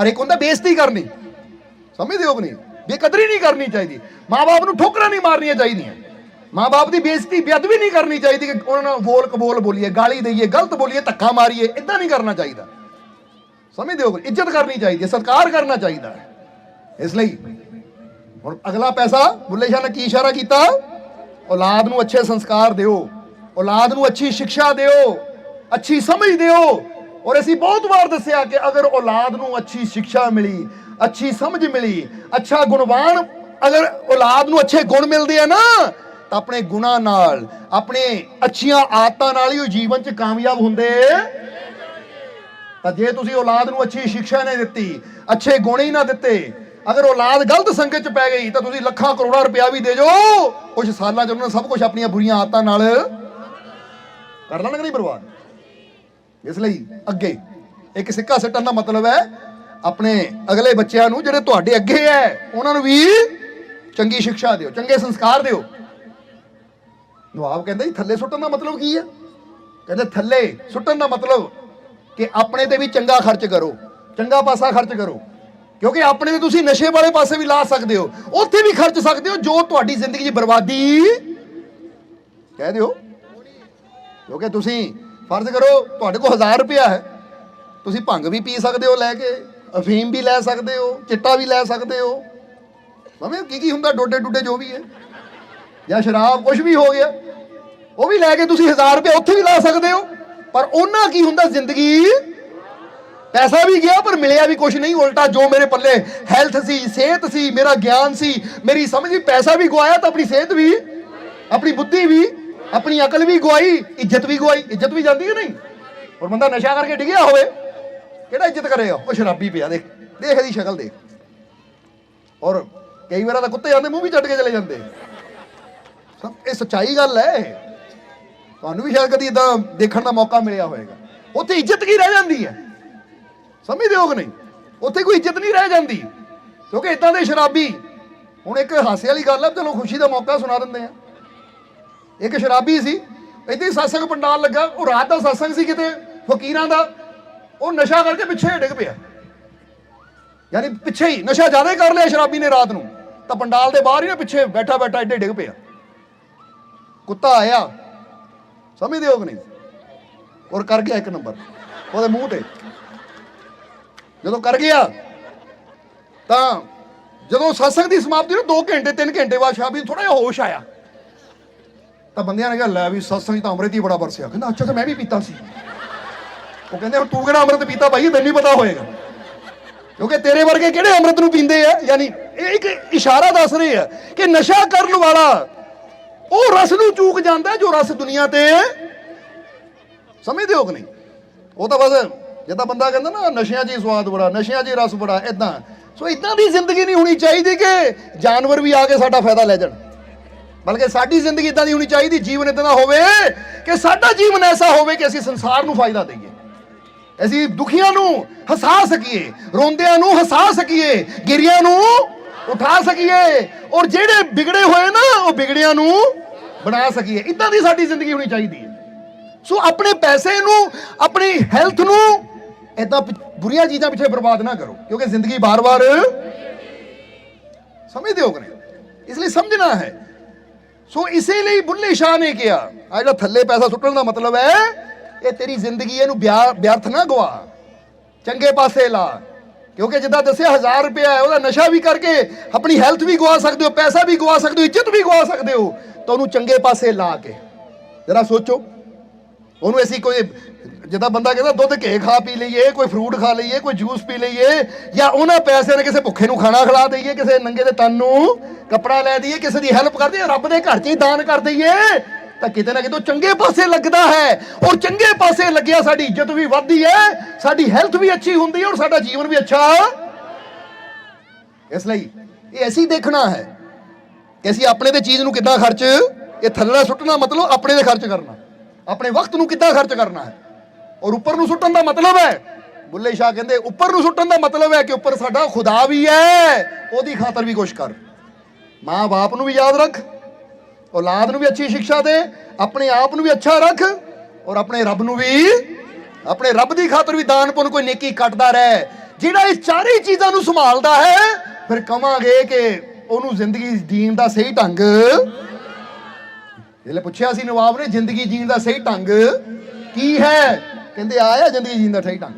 ਪਰ ਇੱਕ ਹੁੰਦਾ ਬੇਇੱਜ਼ਤੀ ਕਰਨੀ। ਸਮਝਦੇ ਹੋ ਕਿ ਨਹੀਂ? ਬੇਕਦਰੀ ਨਹੀਂ ਕਰਨੀ ਚਾਹੀਦੀ। ਮਾਪੇ ਨੂੰ ਠੋਕਰਾਂ ਨਹੀਂ ਮਾਰਨੀਆਂ ਚਾਹੀਦੀਆਂ। ਮਾਪੇ ਦੀ ਬੇਇੱਜ਼ਤੀ, ਬੇਅਦਬੀ ਨਹੀਂ ਕਰਨੀ ਚਾਹੀਦੀ ਕਿ ਉਹਨਾਂ ਨਾਲ ਬੋਲ ਕਬੋਲ ਬੋਲੀਏ, ਗਾਲੀ ਦਈਏ, ਗਲਤ ਬੋਲੀਏ, ਧੱਕਾ ਮਾਰੀਏ ਇਦਾਂ ਨਹੀਂ ਕਰਨਾ ਚਾਹੀਦਾ। ਸਮਝਦੇ ਹੋ ਇੱਜ਼ਤ ਕਰਨੀ ਚਾਹੀਦੀ ਹੈ, ਸਤਿਕਾਰ ਕਰਨਾ ਚਾਹੀਦਾ ਇਸ ਲਈ ਹੁਣ ਅਗਲਾ ਪੈਸਾ ਬੁੱਲੇ ਸ਼ਾਹ ਨੇ ਕੀ ਇਸ਼ਾਰਾ ਕੀਤਾ? ਔਲਾਦ ਨੂੰ ਅੱਛੇ ਸੰਸਕਾਰ ਦਿਓ। ਔਲਾਦ ਨੂੰ ਅੱਛੀ ਸਿੱਖਿਆ ਦਿਓ। ਅੱਛੀ ਸਮਝ ਦਿਓ। ਔਰ ਅਸੀਂ ਬਹੁਤ ਵਾਰ ਦੱਸਿਆ ਕਿ ਅਗਰ ਔਲਾਦ ਨੂੰ ਅੱਛੀ ਸਿੱਖਿਆ ਮਿਲੀ, ਅੱਛੀ ਸਮਝ ਮਿਲੀ, ਅੱਛਾ ਗੁਣਵਾਨ ਅਗਰ ਔਲਾਦ ਨੂੰ ਅੱਛੇ ਗੁਣ ਮਿਲਦੇ ਆ ਨਾ, ਤਾਂ ਆਪਣੇ ਗੁਣਾਂ ਨਾਲ, ਆਪਣੇ ਅੱਛੀਆਂ ਆਦਤਾਂ ਨਾਲ ਹੀ ਉਹ ਜੀਵਨ 'ਚ ਕਾਮਯਾਬ ਹੁੰਦੇ। ਤਾਂ ਜੇ ਤੁਸੀਂ ਔਲਾਦ ਨੂੰ ਅੱਛੀ ਸਿੱਖਿਆ ਨਹੀਂ ਦਿੱਤੀ, ਅੱਛੇ ਗੁਣ ਹੀ ਨਾ ਦਿੱਤੇ, ਅਗਰ ਔਲਾਦ ਗਲਤ ਸੰਗਤ ਚ ਪੈ ਗਈ, ਤਾਂ ਤੁਸੀਂ ਲੱਖਾਂ ਕਰੋੜਾਂ ਰੁਪਇਆ ਵੀ ਦੇ ਜੋ ਕੁਝ ਸਾਲਾਂ ਚ ਉਹਨਾਂ ਨੇ ਸਭ ਕੁਝ ਆਪਣੀਆਂ ਬੁਰੀਆਂ ਆਦਤਾਂ ਨਾਲ ਕਰ ਲੈਣਗੇ ਨਹੀਂ ਬਰਬਾਦ ਇਸ ਲਈ ਅੱਗੇ। ਇੱਕ ਸਿੱਕਾ ਸੱਟਣ ਦਾ ਮਤਲਬ ਹੈ, ਆਪਣੇ ਅਗਲੇ ਬੱਚਿਆਂ ਨੂੰ ਜਿਹੜੇ ਤੁਹਾਡੇ ਅੱਗੇ ਹੈ, ਉਹਨਾਂ ਨੂੰ ਵੀ ਚੰਗੀ ਸਿੱਖਿਆ ਦਿਓ, ਚੰਗੇ ਸੰਸਕਾਰ ਦਿਓ। ਨਵਾਬ ਕਹਿੰਦਾ ਜੀ, ਥੱਲੇ ਸੁੱਟਣ ਦਾ ਮਤਲਬ ਕੀ ਹੈ? ਕਹਿੰਦੇ ਥੱਲੇ ਸੁੱਟਣ ਦਾ ਮਤਲਬ ਕਿ ਆਪਣੇ ਤੇ ਵੀ ਚੰਗਾ ਖਰਚ ਕਰੋ, ਚੰਗਾ ਪਾਸਾ ਖਰਚ ਕਰੋ। ਕਿਉਂਕਿ ਆਪਣੇ ਤੇ ਤੁਸੀਂ ਨਸ਼ੇ ਵਾਲੇ ਪਾਸੇ ਵੀ ਲਾ ਸਕਦੇ ਹੋ, ਉੱਥੇ ਵੀ ਖਰਚ ਸਕਦੇ ਹੋ ਜੋ ਤੁਹਾਡੀ ਜ਼ਿੰਦਗੀ 'ਚ ਬਰਬਾਦੀ ਕਹਿ ਦਿਓ। ਕਿਉਂਕਿ ਤੁਸੀਂ ਫਰਜ਼ ਕਰੋ, ਤੁਹਾਡੇ ਕੋਲ 1000 ਰੁਪਇਆ ਹੈ। ਤੁਸੀਂ ਭੰਗ ਵੀ ਪੀ ਸਕਦੇ ਹੋ ਲੈ ਕੇ, ਅਫੀਮ ਵੀ ਲੈ ਸਕਦੇ ਹੋ, ਚਿੱਟਾ ਵੀ ਲੈ ਸਕਦੇ ਹੋ। ਭਾਵੇਂ ਕੀ ਕੀ ਹੁੰਦਾ ਡੋਡੇ ਡੁੱਡੇ ਜੋ ਵੀ ਹੈ। ਜਾਂ ਸ਼ਰਾਬ ਕੁਝ ਵੀ ਹੋ ਗਿਆ। ਉਹ ਵੀ ਲੈ ਕੇ ਤੁਸੀਂ 1000 ਰੁਪਏ ਉੱਥੇ ਵੀ ਲਾ ਸਕਦੇ ਹੋ। ਪਰ ਉਹਨਾਂ ਕੀ ਹੁੰਦਾ, ਜ਼ਿੰਦਗੀ ਪੈਸਾ ਵੀ ਗਿਆ, ਪਰ ਮਿਲਿਆ ਵੀ ਕੁਝ ਨਹੀਂ। ਉਲਟਾ ਜੋ ਮੇਰੇ ਪੱਲੇ ਹੈਲਥ ਸੀ, ਸਿਹਤ ਸੀ, ਮੇਰਾ ਗਿਆਨ ਸੀ, ਮੇਰੀ ਸਮਝ ਸੀ ਪੈਸਾ ਵੀ ਗਵਾਇਆ ਤਾਂ ਆਪਣੀ ਸਿਹਤ ਵੀ, ਆਪਣੀ ਬੁੱਧੀ ਵੀ। ਆਪਣੀ ਅਕਲ ਵੀ ਗਵਾਈ, ਇੱਜ਼ਤ ਵੀ ਗਵਾਈ। ਇੱਜ਼ਤ ਵੀ ਜਾਂਦੀ ਹੈ ਨਹੀਂ? ਔਰ ਬੰਦਾ ਨਸ਼ਾ ਕਰਕੇ ਡਿੱਗਿਆ ਹੋਵੇ, ਕਿਹੜਾ ਇੱਜ਼ਤ ਕਰੇਗਾ ਉਹ ਸ਼ਰਾਬੀ ਪਿਆ, ਦੇਖ। ਦੇਖ ਇਹਦੀ ਸ਼ਕਲ, ਦੇਖ। ਔਰ ਕਈ ਵਾਰ ਤਾਂ ਕੁੱਤੇ ਜਾਂਦੇ ਮੂੰਹ ਵੀ ਚੱਟ ਕੇ ਚਲੇ ਜਾਂਦੇ। ਸਭ, ਇਹ ਸੱਚਾਈ ਗੱਲ ਹੈ। ਤੁਹਾਨੂੰ ਵੀ ਸ਼ਾਇਦ ਕਦੀ ਇਦਾਂ ਦੇਖਣ ਦਾ ਮੌਕਾ ਮਿਲਿਆ ਹੋਵੇਗਾ। ਉੱਥੇ ਇੱਜ਼ਤ ਕੀ ਰਹਿ ਜਾਂਦੀ ਹੈ? ਸਮਝਦੇ ਹੋ ਕਿ ਨਹੀਂ? ਉੱਥੇ ਕੋਈ ਇੱਜ਼ਤ ਨਹੀਂ ਰਹਿ ਜਾਂਦੀ। ਕਿਉਂਕਿ ਇਦਾਂ ਦੇ ਸ਼ਰਾਬੀ, ਹੁਣ ਇੱਕ ਹਾਸੇ ਵਾਲੀ ਗੱਲ ਹੈ, ਚਲੋ ਖੁਸ਼ੀ ਦਾ ਮੌਕਾ ਸੁਣਾ ਦਿੰਦੇ ਆ। ਇੱਕ ਸ਼ਰਾਬੀ ਸੀ, ਇੱਥੇ ਹੀ satsang ਪੰਡਾਲ ਲੱਗਾ, ਉਹ ਰਾਤ ਦਾ satsang ਸੀ ਕਿਤੇ, ਫਕੀਰਾਂ ਦਾ, ਉਹ ਨਸ਼ਾ ਕਰਕੇ ਪਿੱਛੇ ਡਿੱਗ ਪਿਆ। ਯਾਨੀ ਪਿੱਛੇ ਹੀ, ਨਸ਼ਾ ਜ਼ਿਆਦਾ ਕਰ ਲਿਆ ਸ਼ਰਾਬੀ ਨੇ ਰਾਤ ਨੂੰ। ਤਾਂ ਪੰਡਾਲ ਦੇ ਬਾਹਰ ਹੀ ਨਾ ਪਿੱਛੇ ਬੈਠਾ ਬੈਠਾ ਇੱਡੇ ਡਿੱਗ ਪਿਆ। ਕੁੱਤਾ ਆਇਆ, ਸਮਝਦੇ ਹੋ ਕਿ ਨਹੀਂ? ਔਰ ਕਰ ਗਿਆ ਇੱਕ ਨੰਬਰ, ਉਹਦੇ ਮੂੰਹ ਤੇ। ਜਦੋਂ ਕਰ ਗਿਆ, ਤਾਂ ਜਦੋਂ satsang ਦੀ ਸਮਾਪਤੀ ਨੂੰ 2 ਘੰਟੇ 3 ਘੰਟੇ ਬਾਅਦ ਸ਼ਾਬੀ ਥੋੜਾ ਜਿਹਾ ਹੋਸ਼ ਆਇਆ। ਤਾਂ ਬੰਦਿਆਂ ਨੇ ਕਿਹਾ, ਲੈ ਵੀ ਸਤਸੰਗ 'ਚ ਤਾਂ ਅੰਮ੍ਰਿਤ ਹੀ ਬੜਾ ਵਰਸਿਆ। ਕਹਿੰਦਾ, ਅੱਛਾ, ਤਾਂ ਮੈਂ ਵੀ ਪੀਤਾ ਸੀ। ਉਹ ਕਹਿੰਦੇ, ਹੁਣ ਤੂੰ ਕਿਹੜਾ ਅੰਮ੍ਰਿਤ ਪੀਤਾ ਭਾਈ? ਤੈਨੂੰ ਪਤਾ ਹੋਏਗਾ। ਕਿਉਂਕਿ ਤੇਰੇ ਵਰਗੇ ਕਿਹੜੇ ਅੰਮ੍ਰਿਤ ਨੂੰ ਪੀਂਦੇ ਆ? ਯਾਨੀ ਇਹ ਇੱਕ ਇਸ਼ਾਰਾ ਦੱਸ ਰਹੇ ਆ ਕਿ ਨਸ਼ਾ ਕਰਨ ਵਾਲਾ, ਉਹ ਰਸ ਨੂੰ ਚੂਕ ਜਾਂਦਾ ਜੋ ਰਸ ਦੁਨੀਆ ਤੇ ਸਮਝਦੇ ਹੋ ਕਿ ਨਹੀਂ? ਉਹ ਤਾਂ ਬਸ ਜਿੱਦਾਂ ਬੰਦਾ ਕਹਿੰਦਾ ਨਾ, ਨਸ਼ਿਆਂ 'ਚ ਹੀ ਸਵਾਦ ਬੜਾ, ਨਸ਼ਿਆਂ 'ਚ ਹੀ ਰਸ ਬੜਾ ਇਦਾਂ ਸੋ ਇਦਾਂ ਦੀ ਜ਼ਿੰਦਗੀ ਨਹੀਂ ਹੋਣੀ ਚਾਹੀਦੀ ਕਿ ਜਾਨਵਰ ਵੀ ਆ ਕੇ ਸਾਡਾ ਫਾਇਦਾ ਲੈ ਜਾਣ। ਬਲਕਿ ਸਾਡੀ ਜ਼ਿੰਦਗੀ ਇਦਾਂ ਦੀ ਹੋਣੀ ਚਾਹੀਦੀ, ਜੀਵਨ ਇਦਾਂ ਦਾ ਹੋਵੇ ਕਿ ਸਾਡਾ ਜੀਵਨ ਐਸਾ ਹੋਵੇ ਕਿ ਅਸੀਂ ਸੰਸਾਰ ਨੂੰ ਫਾਇਦਾ ਦਈਏ। ਅਸੀਂ ਦੁਖੀਆਂ ਨੂੰ ਹਸਾ ਸਕੀਏ, ਰੋਂਦਿਆਂ ਨੂੰ ਹਸਾ ਸਕੀਏ, ਗਿਰਿਆਂ ਨੂੰ ਉਠਾ ਸਕੀਏ ਔਰ ਜਿਹੜੇ ਵਿਗੜੇ ਹੋਏ ਨਾ, ਉਹ ਵਿਗੜਿਆਂ ਨੂੰ ਬਣਾ ਸਕੀਏ। ਇਦਾਂ ਦੀ ਸਾਡੀ ਜ਼ਿੰਦਗੀ ਹੋਣੀ ਚਾਹੀਦੀ ਹੈ। ਸੋ ਆਪਣੇ ਪੈਸੇ ਨੂੰ, ਆਪਣੀ ਹੈਲਥ ਨੂੰ ਇਦਾਂ ਬੁਰੀਆਂ ਚੀਜ਼ਾਂ ਪਿੱਛੇ ਬਰਬਾਦ ਨਾ ਕਰੋ, ਕਿਉਂਕਿ ਜ਼ਿੰਦਗੀ ਬਾਰ-ਬਾਰ ਸਮਝਦੇ ਹੋ ਕਿ ਨਹੀਂ? ਇਸ ਲਈ ਸਮਝਣਾ ਹੈ ਸੋ ਇਸੇ ਲਈ ਬੁੱਲੇ ਸ਼ਾਹ ਨੇ ਕਿਹਾ ਆ ਜਿਹੜਾ ਥੱਲੇ ਪੈਸਾ ਸੁੱਟਣ ਦਾ ਮਤਲਬ ਹੈ, ਇਹ ਤੇਰੀ ਜ਼ਿੰਦਗੀ ਇਹਨੂੰ ਵਿਆ- ਵਿਅਰਥ ਨਾ ਗਵਾ। ਚੰਗੇ ਪਾਸੇ ਲਾ। ਕਿਉਂਕਿ ਜਿੱਦਾਂ ਦੱਸਿਆ 1000 ਰੁਪਇਆ ਹੈ, ਉਹਦਾ ਨਸ਼ਾ ਵੀ ਕਰਕੇ ਆਪਣੀ ਹੈਲਥ ਵੀ ਗਵਾ ਸਕਦੇ ਹੋ, ਪੈਸਾ ਵੀ ਗਵਾ ਸਕਦੇ ਹੋ, ਇੱਜ਼ਤ ਵੀ ਗਵਾ ਸਕਦੇ ਹੋ, ਤਾਂ ਉਹਨੂੰ ਚੰਗੇ ਪਾਸੇ ਲਾ ਕੇ। ਜਰਾ ਸੋਚੋ। ਉਹਨੂੰ ਅਸੀਂ ਕੋਈ, ਜਿੱਦਾਂ ਬੰਦਾ ਕਹਿੰਦਾ ਦੁੱਧ ਘੇ ਖਾ ਪੀ ਲਈਏ, ਕੋਈ ਫਰੂਟ ਖਾ ਲਈਏ, ਕੋਈ ਜੂਸ ਪੀ ਲਈਏ, ਜਾਂ ਉਹਨਾਂ ਪੈਸਿਆਂ ਨੇ ਕਿਸੇ ਭੁੱਖੇ ਨੂੰ ਖਾਣਾ ਖਿਲਾ ਦਈਏ, ਕਿਸੇ ਨੰਗੇ ਦੇ ਤਨ ਨੂੰ ਕੱਪੜਾ ਲੈ ਦਈਏ, ਕਿਸੇ ਦੀ ਹੈਲਪ ਕਰ ਦਈਏ, ਰੱਬ ਦੇ ਘਰ 'ਚ ਹੀ ਦਾਨ ਕਰ ਦਈਏ, ਤਾਂ ਕਿਤੇ ਨਾ ਕਿਤੇ ਉਹ ਚੰਗੇ ਪਾਸੇ ਲੱਗਦਾ ਹੈ। ਔਰ ਚੰਗੇ ਪਾਸੇ ਲੱਗਿਆ, ਸਾਡੀ ਇੱਜ਼ਤ ਵੀ ਵੱਧਦੀ ਹੈ, ਸਾਡੀ ਹੈਲਥ ਵੀ ਅੱਛੀ ਹੁੰਦੀ ਹੈ, ਔਰ ਸਾਡਾ ਜੀਵਨ ਵੀ ਅੱਛਾ। ਇਸ ਲਈ ਇਹ ਅਸੀਂ ਦੇਖਣਾ ਹੈ ਕਿ ਅਸੀਂ ਆਪਣੇ ਤੇ ਚੀਜ਼ ਨੂੰ ਕਿੱਦਾਂ ਖਰਚ, ਇਹ ਥੱਲੇ ਸੁੱਟਣਾ ਮਤਲਬ ਆਪਣੇ ਤੇ ਖਰਚ ਕਰਨਾ। ਆਪਣੇ ਵਕਤ ਨੂੰ ਕਿੱਦਾਂ ਖਰਚ ਕਰਨਾ ਹੈ? ਔਰ ਉੱਪਰ ਨੂੰ ਸੁੱਟਣ ਦਾ ਮਤਲਬ ਹੈ? ਬੁੱਲੇ ਸ਼ਾਹ ਕਹਿੰਦੇ, ਉੱਪਰ ਨੂੰ ਸੁੱਟਣ ਦਾ ਮਤਲਬ ਹੈ ਕਿ ਉੱਪਰ ਸਾਡਾ ਖੁਦਾ ਵੀ ਹੈ, ਉਹਦੀ ਖਾਤਰ ਵੀ ਕੁਛ ਕਰ। ਮਾਂ ਬਾਪ ਨੂੰ ਵੀ ਯਾਦ ਰੱਖ, ਔਲਾਦ ਨੂੰ ਵੀ ਅੱਛੀ ਸਿੱਖਿਆ ਦੇ, ਆਪਣੇ ਆਪ ਨੂੰ ਵੀ ਅੱਛਾ ਰੱਖ, ਔਰ ਆਪਣੇ ਰੱਬ ਨੂੰ ਵੀ, ਆਪਣੇ ਰੱਬ ਦੀ ਖਾਤਰ ਵੀ ਦਾਨ ਪੁੰਨ ਕੋਈ ਨੇਕੀ ਕੱਟਦਾ ਰਹਿ। ਜਿਹੜਾ ਇਹ ਚਾਰੇ ਚੀਜ਼ਾਂ ਨੂੰ ਸੰਭਾਲਦਾ ਹੈ, ਫਿਰ ਕਵਾਂਗੇ ਕਿ ਉਹਨੂੰ ਜ਼ਿੰਦਗੀ ਜੀਣ ਦਾ ਸਹੀ ਢੰਗ ਇਹਲੇ ਪੁੱਛਿਆ ਸੀ ਨਵਾਬ ਨੇ ਜ਼ਿੰਦਗੀ ਜੀਣ ਦਾ ਸਹੀ ਢੰਗ ਕੀ ਹੈ? ਕਹਿੰਦੇ ਆਇਆ ਜ਼ਿੰਦਗੀ ਜੀਣ ਦਾ ਸਹੀ ਢੰਗ।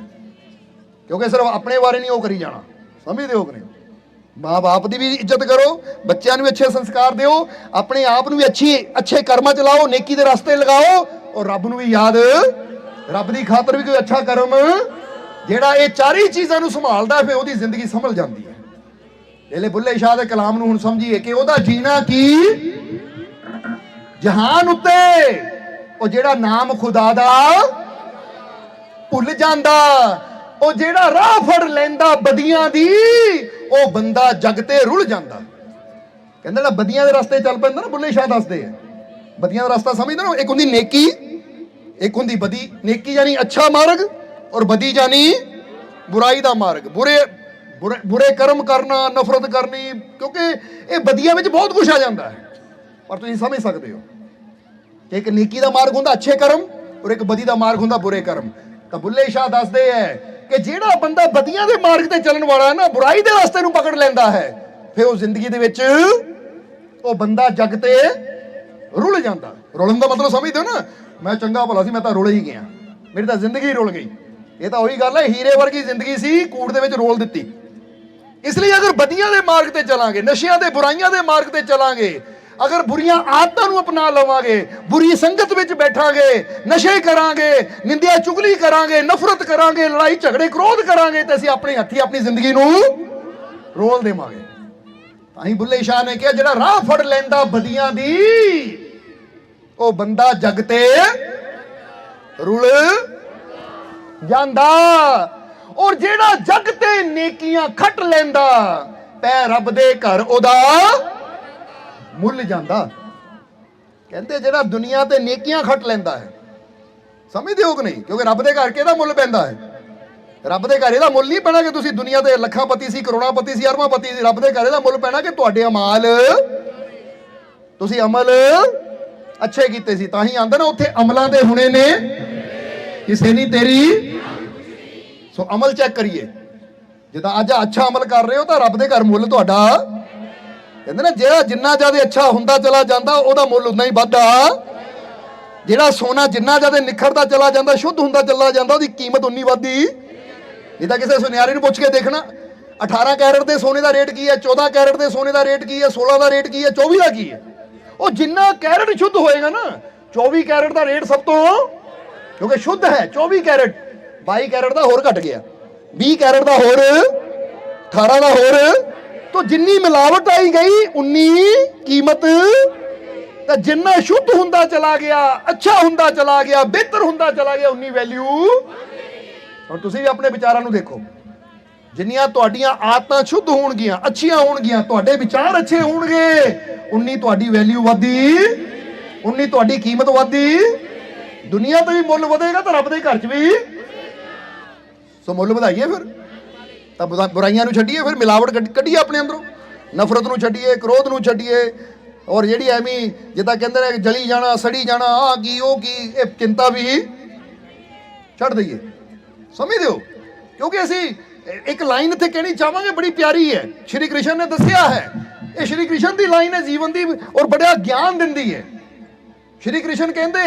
ਕਿਉਂਕਿ ਸਿਰਫ ਆਪਣੇ ਬਾਰੇ ਨਹੀਂ ਉਹ ਕਰੀ ਜਾਣਾ। ਸਮਝਦੇ ਹੋ ਕਿ ਨਹੀਂ? ਮਾਂ-ਬਾਪ ਦੀ ਵੀ ਇੱਜ਼ਤ ਕਰੋ ਬੱਚਿਆਂ ਨੂੰ ਅੱਛੇ ਸੰਸਕਾਰ ਦਿਓ ਆਪਣੇ ਆਪ ਨੂੰ ਵੀ ਅੱਛੀ ਅੱਛੇ ਕਰਮਾਂ ਚ ਲਾਓ ਨੇਕੀ ਦੇ ਰਸਤੇ ਲਗਾਓ ਔਰ ਰੱਬ ਨੂੰ ਵੀ ਯਾਦ ਰੱਬ ਦੀ ਖਾਤਰ ਵੀ ਕੋਈ ਅੱਛਾ ਕਰਮ ਜਿਹੜਾ ਇਹ ਚਾਰੀ ਚੀਜ਼ਾਂ ਨੂੰ ਸੰਭਾਲਦਾ ਹੈ, ਫਿਰ ਉਹਦੀ ਜ਼ਿੰਦਗੀ ਸੰਭਲ ਜਾਂਦੀ ਹੈ। ਇਹਲੇ ਬੁੱਲੇ ਸ਼ਾਹ ਦੇ ਕਲਾਮ ਨੂੰ ਹੁਣ ਸਮਝੀਏ ਕਿ ਉਹਦਾ ਜੀਣਾ ਕੀ? ਜਹਾਨ ਉੱਤੇ। ਉਹ ਜਿਹੜਾ ਨਾਮ ਖੁਦਾ ਦਾ ਭੁੱਲ ਜਾਂਦਾ। ਉਹ ਜਿਹੜਾ ਰਾਹ ਫੜ ਲੈਂਦਾ ਬਦੀਆਂ ਦੀ, ਉਹ ਬੰਦਾ ਜਗ ਤੇ ਰੁਲ ਜਾਂਦਾ। ਕਹਿੰਦਾ ਨਾ, ਬਦੀਆਂ ਦੇ ਰਸਤੇ ਚੱਲ ਪੈਂਦਾ ਨਾ, ਬੁੱਲੇ ਸ਼ਾਹ ਦੱਸਦੇ ਆ। ਬਦੀਆਂ ਦਾ ਰਸਤਾ ਸਮਝਦੇ ਨਾ, ਇੱਕ ਹੁੰਦੀ ਨੇਕੀ, ਇੱਕ ਹੁੰਦੀ ਬਦੀ। ਨੇਕੀ ਯਾਨੀ ਅੱਛਾ ਮਾਰਗ ਔਰ ਬਦੀ ਯਾਨੀ ਬੁਰਾਈ ਦਾ ਮਾਰਗ। ਬੁਰੇ ਬੁਰੇ ਬੁਰੇ ਕਰਮ ਕਰਨਾ, ਨਫ਼ਰਤ ਕਰਨੀ, ਕਿਉਂਕਿ ਇਹ ਬਦੀਆਂ ਵਿੱਚ ਬਹੁਤ ਕੁਝ ਆ ਜਾਂਦਾ ਹੈ। ਪਰ ਤੁਸੀਂ ਸਮਝ ਸਕਦੇ ਹੋ ਕਿ ਇੱਕ ਨੇਕੀ ਦਾ ਮਾਰਗ ਹੁੰਦਾ, ਅੱਛੇ ਕਰਮ, ਔਰ ਇੱਕ ਬਦੀ ਦਾ ਮਾਰਗ ਹੁੰਦਾ, ਬੁਰੇ ਕਰਮ। ਤਾਂ ਬੁੱਲੇ ਸ਼ਾਹ ਦੱਸਦੇ ਐ ਕਿ ਜਿਹੜਾ ਬੰਦਾ ਬਦੀਆਂ ਦੇ ਮਾਰਗ ਤੇ ਚੱਲਣ ਵਾਲਾ ਹੈ ਨਾ, ਬੁਰਾਈ ਦੇ ਰਸਤੇ ਨੂੰ ਪਕੜ ਲੈਂਦਾ ਹੈ, ਫਿਰ ਉਹ ਜ਼ਿੰਦਗੀ ਦੇ ਵਿੱਚ ਉਹ ਬੰਦਾ ਜਗ ਤੇ ਰੁਲ ਜਾਂਦਾ। ਰੁਲਣ ਦਾ ਮਤਲਬ ਸਮਝਦੇ ਹੋ ਨਾ? ਮੈਂ ਚੰਗਾ ਭਲਾ ਸੀ, ਮੈਂ ਤਾਂ ਰੁਲ ਹੀ ਗਿਆ। ਮੇਰੀ ਤਾਂ ਜ਼ਿੰਦਗੀ ਰੁਲ ਗਈ। ਇਹ ਤਾਂ ਉਹੀ ਗੱਲ ਹੈ, ਹੀਰੇ ਵਰਗੀ ਜ਼ਿੰਦਗੀ ਸੀ, ਕੂੜ ਦੇ ਵਿੱਚ ਰੋਲ ਦਿੱਤੀ। ਇਸ ਲਈ ਅਗਰ ਬਦੀਆਂ ਦੇ ਮਾਰਗ ਤੇ ਚਲਾਂਗੇ, ਨਸ਼ਿਆਂ ਦੇ ਬੁਰਾਈਆਂ ਦੇ ਮਾਰਗ ਤੇ ਚਲਾਂਗੇ ਅਗਰ ਬੁਰੀਆਂ ਆਦਤਾਂ ਨੂੰ ਅਪਣਾ ਲਵਾਂਗੇ, ਬੁਰੀ ਸੰਗਤ ਵਿੱਚ ਬੈਠਾਂਗੇ, ਨਸ਼ੇ ਕਰਾਂਗੇ, ਨਿੰਦਿਆ ਚੁਗਲੀ ਕਰਾਂਗੇ, ਨਫ਼ਰਤ ਕਰਾਂਗੇ, ਲੜਾਈ ਝਗੜੇ ਕ੍ਰੋਧ ਕਰਾਂਗੇ, ਤੇ ਅਸੀਂ ਆਪਣੇ ਹੱਥੀ ਆਪਣੀ ਜ਼ਿੰਦਗੀ ਨੂੰ ਰੋਲ ਦੇਵਾਂਗੇ। ਤਾਂ ਹੀ ਬੁੱਲੇ ਸ਼ਾਹ ਨੇ ਕਿਹਾ, ਜਿਹੜਾ ਰਾਹ ਫੜ ਲੈਂਦਾ ਬਦੀਆਂ ਦੀ, ਉਹ ਬੰਦਾ ਜਗ ਤੇ ਰੁਲ ਜਾਂਦਾ। ਔਰ ਜਿਹੜਾ ਜਗ ਤੇ ਨੇਕੀਆਂ ਖੱਟ ਲੈਂਦਾ, ਪੈ ਰੱਬ ਦੇ ਘਰ ਉਹਦਾ ਮੁੱਲ ਜਾਂਦਾ। ਕਹਿੰਦੇ ਜਿਹੜਾ ਦੁਨੀਆ ਤੇ ਨੇਕੀਆਂ ਖੱਟ ਲੈਂਦਾ ਹੈ, ਸਮਝਦੇ ਹੋ ਕਿ ਨਹੀਂ? ਕਿਉਂਕਿ ਰੱਬ ਦੇ ਘਰ ਕਿਹਦਾ ਮੁੱਲ ਪੈਂਦਾ ਹੈ? ਰੱਬ ਦੇ ਘਰ ਇਹਦਾ ਮੁੱਲ ਨਹੀਂ ਪੈਣਾ ਕਿ ਤੁਸੀਂ ਦੁਨੀਆ ਦੇ ਲੱਖਾਂ ਪਤੀ ਸੀ ਕਰੋੜਾਂ ਸੀ, ਅਰਬਾਂ ਪਤੀ ਸੀ। ਰੱਬ ਦੇ ਘਰ ਇਹਦਾ ਮੁੱਲ ਪੈਣਾ ਕਿ ਤੁਹਾਡੇ ਅਮਾਲ ਤੁਸੀਂ ਅਮਲ ਅੱਛੇ ਕੀਤੇ ਸੀ, ਤਾਂ ਹੀ ਆਂਦਾ ਨਾ ਉੱਥੇ ਅਮਲਾਂ ਦੇ ਹੁਣੇ ਨੇ। ਕਿਸੇ ਨਹੀਂ ਤੇਰੀ। ਸੋ ਅਮਲ ਚੈੱਕ ਕਰੀਏ। ਜਿੱਦਾਂ ਅੱਜ ਅੱਛਾ ਅਮਲ ਕਰ ਰਹੇ ਹੋ ਤਾਂ ਰੱਬ ਦੇ ਘਰ ਮੁੱਲ ਤੁਹਾਡਾ ਕਹਿੰਦੇ ਨਾ, ਜਿਹੜਾ ਜਿੰਨਾ ਜ਼ਿਆਦਾ ਅੱਛਾ ਹੁੰਦਾ ਚਲਾ ਜਾਂਦਾ, ਉਹਦਾ ਮੁੱਲ ਉਨਾ ਹੀ ਵੱਧਦਾ। ਜਿਹੜਾ ਸੋਨਾ ਜਿੰਨਾ ਜ਼ਿਆਦਾ ਨਿਖਰਦਾ ਚਲਾ ਜਾਂਦਾ, ਸ਼ੁੱਧ ਹੁੰਦਾ ਚਲਾ ਜਾਂਦਾ, ਉਹਦੀ ਕੀਮਤ ਉਨੀ ਵੱਧਦੀ। ਨਹੀਂ ਤਾਂ ਕਿਸੇ ਸੁਨਿਆਰੇ ਨੂੰ ਪੁੱਛ ਕੇ ਦੇਖਣਾ। 18 ਕੈਰਟ ਦੇ ਸੋਨੇ ਦਾ ਰੇਟ ਕੀ ਹੈ 14 ਕੈਰਟ ਦੇ ਸੋਨੇ ਦਾ ਰੇਟ ਕੀ ਹੈ 16 ਦਾ ਰੇਟ ਕੀ ਹੈ 24 ਦਾ ਕੀ ਹੈ? ਉਹ ਜਿੰਨਾ ਕੈਰਟ ਸ਼ੁੱਧ ਹੋਏਗਾ ਨਾ 24 ਕੈਰਟ ਦਾ ਰੇਟ ਸਭ ਤੋਂ ਕਿਉਂਕਿ ਸ਼ੁੱਧ ਹੈ 24 ਕੈਰਟ। 22 ਕੈਰਟ ਦਾ ਹੋਰ ਘਟ ਗਿਆ। 20 ਕੈਰਟ ਦਾ ਹੋਰ 18 ਦਾ ਹੋਰ ਤਾਂ ਜਿੰਨੀ ਮਿਲਾਵਟ ਆਈ ਗਈ, ਉਨੀ ਕੀਮਤ ਤਾਂ ਜਿੰਨਾ ਸ਼ੁੱਧ ਹੁੰਦਾ ਚਲਾ ਗਿਆ, ਅੱਛਾ ਹੁੰਦਾ ਚਲਾ ਗਿਆ, ਬਿਹਤਰ ਹੁੰਦਾ ਚਲਾ ਗਿਆ, ਉਨੀ ਵੈਲਿਊ ਹੁਣ ਤੁਸੀਂ ਵੀ ਆਪਣੇ ਵਿਚਾਰਾਂ ਨੂੰ ਦੇਖੋ। ਜਿੰਨੀਆਂ ਤੁਹਾਡੀਆਂ ਆਦਤਾਂ ਸ਼ੁੱਧ ਹੋਣਗੀਆਂ, ਅੱਛੀਆਂ ਹੋਣਗੀਆਂ, ਤੁਹਾਡੇ ਵਿਚਾਰ ਅੱਛੇ ਹੋਣਗੇ, ਉਨੀ ਤੁਹਾਡੀ ਵੈਲਿਊ ਵਧੀ ਉਨੀ ਤੁਹਾਡੀ ਕੀਮਤ ਵਧੀ ਦੁਨੀਆ ਤੇ ਵੀ ਮੁੱਲ ਵਧੇਗਾ ਤਾਂ ਰੱਬ ਦੇ ਘਰ 'ਚ ਵੀ। ਸੋ ਮੁੱਲ ਵਧਾਈਏ ਫਿਰ। ਤਾਂ ਬੁਰਾ- ਬੁਰਾਈਆਂ ਨੂੰ ਛੱਡੀਏ ਫਿਰ ਮਿਲਾਵਟ ਕੱਢ- ਕੱਢੀਏ ਆਪਣੇ ਅੰਦਰੋਂ ਨਫ਼ਰਤ ਨੂੰ ਛੱਡੀਏ ਕ੍ਰੋਧ ਨੂੰ ਛੱਡੀਏ ਔਰ ਜਿਹੜੀ ਐਵੇਂ ਜਿੱਦਾਂ ਕਹਿੰਦੇ ਨੇ ਜਲੀ ਜਾਣਾ ਸੜੀ ਜਾਣਾ ਆ ਕੀ ਉਹ ਕੀ ਇਹ ਚਿੰਤਾ ਵੀ ਛੱਡ ਦਈਏ ਸਮਝਦੇ ਹੋ ਕਿਉਂਕਿ ਅਸੀਂ ਇੱਕ ਲਾਈਨ ਇੱਥੇ ਕਹਿਣੀ ਚਾਹਾਂਗੇ ਬੜੀ ਪਿਆਰੀ ਹੈ ਸ਼੍ਰੀ ਕ੍ਰਿਸ਼ਨ ਨੇ ਦੱਸਿਆ ਹੈ ਇਹ ਸ਼੍ਰੀ ਕ੍ਰਿਸ਼ਨ ਦੀ ਲਾਈਨ ਹੈ ਜੀਵਨ ਦੀ ਔਰ ਬੜਾ ਗਿਆਨ ਦਿੰਦੀ ਹੈ श्री कृष्ण कहते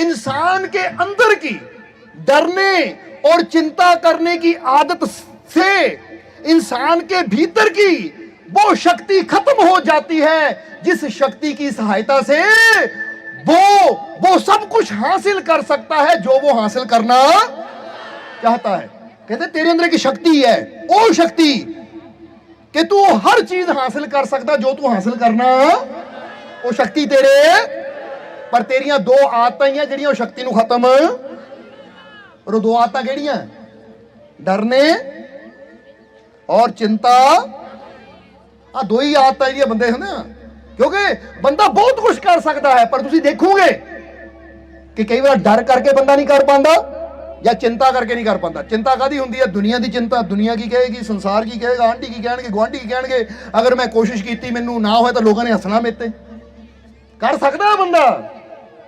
इंसान के अंदर की डरने और चिंता करने की आदत से इंसान के भीतर की वो शक्ति खत्म हो जाती है जिस शक्ति की सहायता से वो वो सब कुछ हासिल कर सकता है जो वो हासिल करना चाहता है कहते तेरे अंदर की शक्ति है वो शक्ति कि तू हर चीज हासिल कर सकता जो तू हासिल करना वो शक्ति तेरे ਪਰ ਤੇਰੀਆਂ ਦੋ ਆਦਤਾਂ ਹੀ ਆ ਜਿਹੜੀਆਂ ਉਹ ਸ਼ਕਤੀ ਨੂੰ ਖਤਮ ਔਰ ਉਹ ਦੋ ਆਦਤਾਂ ਕਿਹੜੀਆਂ ਡਰਨੇ ਔਰ ਚਿੰਤਾ। ਆ ਦੋ ਹੀ ਆਦਤਾਂ ਜਿਹੜੀਆਂ ਬੰਦੇ ਹੁੰਦੇ ਆ ਕਿਉਂਕਿ ਬੰਦਾ ਬਹੁਤ ਕੁਝ ਕਰ ਸਕਦਾ ਹੈ, ਪਰ ਤੁਸੀਂ ਦੇਖੋਗੇ ਕਿ ਕਈ ਵਾਰ ਡਰ ਕਰਕੇ ਬੰਦਾ ਨਹੀਂ ਕਰ ਪਾਉਂਦਾ ਜਾਂ ਚਿੰਤਾ ਕਰਕੇ ਨਹੀਂ ਕਰ ਪਾਉਂਦਾ। ਚਿੰਤਾ ਕਾਦੀ ਹੁੰਦੀ ਹੈ? ਦੁਨੀਆ ਦੀ ਚਿੰਤਾ। ਦੁਨੀਆ ਕੀ ਕਹੇਗੀ? ਸੰਸਾਰ ਕੀ ਕਹੇਗਾ? ਆਂਟੀ ਕੀ ਕਹਿਣਗੇ? ਗੁਆਂਢੀ ਕੀ ਕਹਿਣਗੇ? ਅਗਰ ਮੈਂ ਕੋਸ਼ਿਸ਼ ਕੀਤੀ ਮੈਨੂੰ ਨਾ ਹੋਇਆ ਤਾਂ ਲੋਕਾਂ ਨੇ ਹੱਸਣਾ ਮੇਰੇ ਤੇ। ਕਰ ਸਕਦਾ ਬੰਦਾ,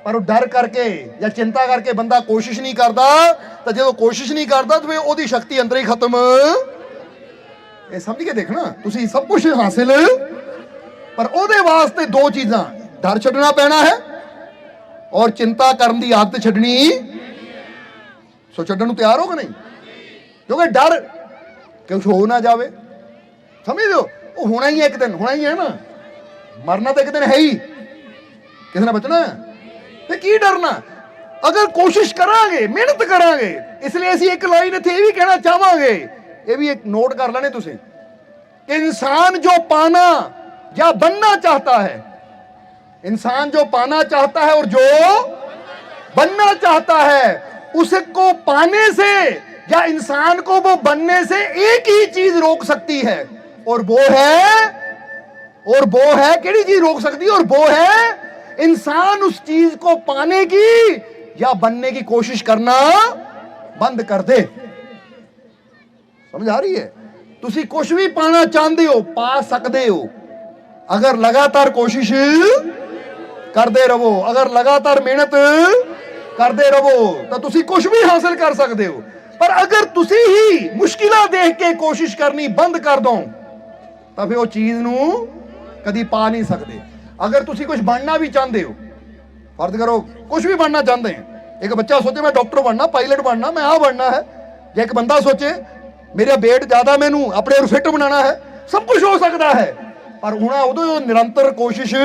ਪਰ ਉਹ ਡਰ ਕਰਕੇ ਜਾਂ ਚਿੰਤਾ ਕਰਕੇ ਬੰਦਾ ਕੋਸ਼ਿਸ਼ ਨਹੀਂ ਕਰਦਾ, ਤਾਂ ਜਦੋਂ ਕੋਸ਼ਿਸ਼ ਨਹੀਂ ਕਰਦਾ ਤਾਂ ਫਿਰ ਉਹਦੀ ਸ਼ਕਤੀ ਅੰਦਰ ਹੀ ਖਤਮ। ਇਹ ਸਮਝ ਕੇ ਦੇਖਣਾ ਤੁਸੀਂ ਸਭ ਕੁਝ ਹਾਸਿਲ, ਪਰ ਉਹਦੇ ਵਾਸਤੇ ਦੋ ਚੀਜ਼ਾਂ, ਡਰ ਛੱਡਣਾ ਪੈਣਾ ਹੈ ਔਰ ਚਿੰਤਾ ਕਰਨ ਦੀ ਆਦਤ ਛੱਡਣੀ। ਸੋ ਛੱਡਣ ਨੂੰ ਤਿਆਰ ਹੋ ਕਿ ਨਹੀਂ? ਕਿਉਂਕਿ ਡਰ ਕੁਝ ਹੋ ਨਾ ਜਾਵੇ। ਸਮਝਦੇ ਹੋ? ਉਹ ਹੋਣਾ ਹੀ ਹੈ ਇੱਕ ਦਿਨ, ਹੋਣਾ ਹੀ ਹੈ ਨਾ। ਮਰਨਾ ਤਾਂ ਇੱਕ ਦਿਨ ਹੈ ਹੀ। ਕਿਸੇ ਨੇ ਬਚਣਾ ਤੇ ਕੀ ਡਰਨਾ? ਅਗਰ ਕੋਸ਼ਿਸ਼ ਕਰਾਂਗੇ, ਮਿਹਨਤ ਕਰਾਂਗੇ, ਇਸ ਲਈ ਅਸੀਂ ਇੱਕ ਲਾਈਨ ਇੱਥੇ ਇਹ ਵੀ ਕਹਿਣਾ ਚਾਹਾਂਗੇ ਇਹ ਵੀ ਇੱਕ ਨੋਟ ਕਰ ਲੈਣੇ ਤੁਸੀਂ कि इंसान जो पाना या बनना चाहता है इंसान जो पाना चाहता है और जो बनना चाहता है उसको पाने से या इंसान को वो बनने से एक ही चीज रोक सकती है और वो है और वो है केड़ी चीज रोक सकती है और वो है इंसान उस चीज को पाने की या बनने की कोशिश करना बंद कर दे ਸਮਝ ਆ ਰਹੀ ਹੈ? ਤੁਸੀਂ ਕੁਝ ਵੀ ਪਾਣਾ ਚਾਹੁੰਦੇ ਹੋ, ਪਾ ਸਕਦੇ ਹੋ। ਅਗਰ ਲਗਾਤਾਰ ਕੋਸ਼ਿਸ਼ ਕਰਦੇ ਰਹੋ, ਅਗਰ ਲਗਾਤਾਰ ਮਿਹਨਤ ਕਰਦੇ ਰਹੋ, ਤਾਂ ਤੁਸੀਂ ਕੁਝ ਵੀ ਹਾਸਲ ਕਰ ਸਕਦੇ ਹੋ। ਪਰ ਅਗਰ ਤੁਸੀਂ ਹੀ ਮੁਸ਼ਕਿਲਾਂ ਦੇਖ ਕੇ ਕੋਸ਼ਿਸ਼ ਕਰਨੀ ਬੰਦ ਕਰ ਦੋ, ਤਾਂ ਫਿਰ ਉਹ ਚੀਜ਼ ਨੂੰ ਕਦੀ ਪਾ ਨਹੀਂ ਸਕਦੇ। ਅਗਰ ਤੁਸੀਂ ਕੁਝ ਬਣਨਾ ਵੀ ਚਾਹੁੰਦੇ ਹੋ, ਫਰਜ਼ ਕਰੋ ਕੁਝ ਵੀ ਬਣਨਾ ਚਾਹੁੰਦੇ ਹੋ। ਇੱਕ ਬੱਚਾ ਸੋਚੇ, ਮੈਂ ਡਾਕਟਰ ਬਣਨਾ, ਪਾਇਲਟ ਬਣਨਾ, ਮੈਂ ਆ ਬਣਨਾ ਹੈ। ਜੇ ਇੱਕ ਬੰਦਾ ਸੋਚੇ ਮੇਰਾ weight ਜ਼ਿਆਦਾ ਮੈਨੂੰ ਆਪਣੇ ਆਪ ਫਿੱਟ ਬਣਾਉਣਾ ਹੈ, ਸਭ ਕੁਝ ਹੋ ਸਕਦਾ ਹੈ। ਪਰ ਉਹਨਾਂ ਉਦੋਂ ਨਿਰੰਤਰ ਕੋਸ਼ਿਸ਼,